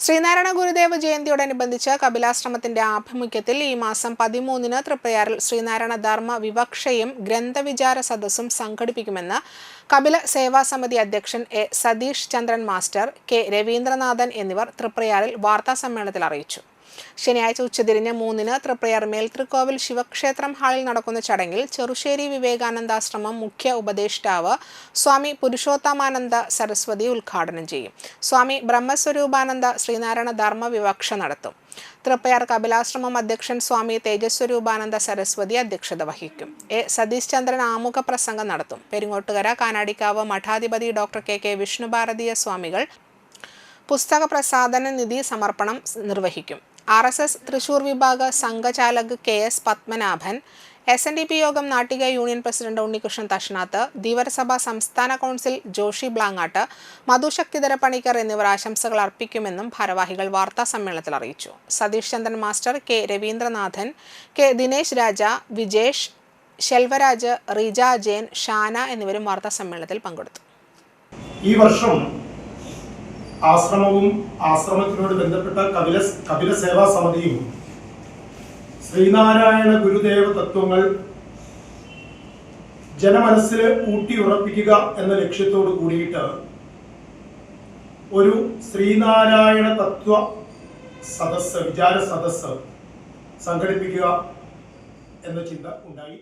ശ്രീനാരായണ ഗുരുദേവ ജയന്തിയോടനുബന്ധിച്ച് കപിലാശ്രമത്തിന്റെ ആഭിമുഖ്യത്തിൽ ഈ മാസം പതിമൂന്നിന് തൃപ്രയാറിൽ ശ്രീനാരായണ ധർമ്മ വിവക്ഷയും ഗ്രന്ഥവിചാര സദസ്സും സംഘടിപ്പിക്കുമെന്ന് കപില സേവാ സമിതി അധ്യക്ഷൻ A Satheesh Chandran master K Raveendranathan എന്നിവർ തൃപ്രയാറിൽ വാർത്താസമ്മേളനത്തിൽ അറിയിച്ചു. ശനിയാഴ്ച ഉച്ചതിരിഞ്ഞ് മൂന്നിന് തൃപ്രയർമേൽ തൃക്കോവിൽ ശിവക്ഷേത്രം ഹാളിൽ നടക്കുന്ന ചടങ്ങിൽ ചെറുശ്ശേരി വിവേകാനന്ദാശ്രമം മുഖ്യ ഉപദേഷ്ടാവ് സ്വാമി പുരുഷോത്തമാനന്ദ സരസ്വതി ഉദ്ഘാടനം ചെയ്യും. സ്വാമി ബ്രഹ്മസ്വരൂപാനന്ദ ശ്രീനാരായണ ധർമ്മ വിവക്ഷ നടത്തും. തൃപ്പയാർ കപിലാശ്രമം അധ്യക്ഷൻ സ്വാമി തേജസ്വരൂപാനന്ദ സരസ്വതി അധ്യക്ഷത വഹിക്കും. എ. സതീഷ് ചന്ദ്രൻ ആമുഖ പ്രസംഗം നടത്തും. പെരിങ്ങോട്ടുകര കാനാടിക്കാവ് മഠാധിപതി ഡോക്ടർ കെ. കെ. വിഷ്ണുഭാരതീയ സ്വാമികൾ പുസ്തക പ്രസാദന നിധി സമർപ്പണം നിർവഹിക്കും. ആർ എസ് എസ് തൃശൂർ വിഭാഗ സംഘചാലക് K S Padmanabhan S N D P യോഗം നാട്ടിക യൂണിയൻ പ്രസിഡന്റ് ഉണ്ണികൃഷ്ണൻ തഷ്നാത്ത് ധീവരസഭ സംസ്ഥാന കൗൺസിൽ ജോഷി ബ്ലാങ്ങാട്ട് മധുശക്തിധര പണിക്കർ എന്നിവർ ആശംസകൾ അർപ്പിക്കുമെന്നും ഭാരവാഹികൾ വാർത്താ സമ്മേളനത്തിൽ അറിയിച്ചു. Satheesh Chandran master K Raveendranathan K Dinesh Raja Vijesh Selvaraj Reeja Jayan Shana എന്നിവരും വാർത്താ സമ്മേളനത്തിൽ പങ്കെടുത്തു. ഈ വർഷം ആശ്രമവും ആശ്രമത്തിനോട് ബന്ധപ്പെട്ട കപില കപില സേവാ സമിതിയും ശ്രീനാരായണ ഗുരുദേവ തത്വങ്ങൾ ജനമനസ്സിൽ ഊട്ടിയുറപ്പിക്കുക എന്ന ലക്ഷ്യത്തോട് കൂടിയിട്ട് ഒരു ശ്രീനാരായണ തത്വ സദസ്സ് വിചാര സദസ്സ് സംഘടിപ്പിക്കുക എന്ന ചിന്ത ഉണ്ടായി.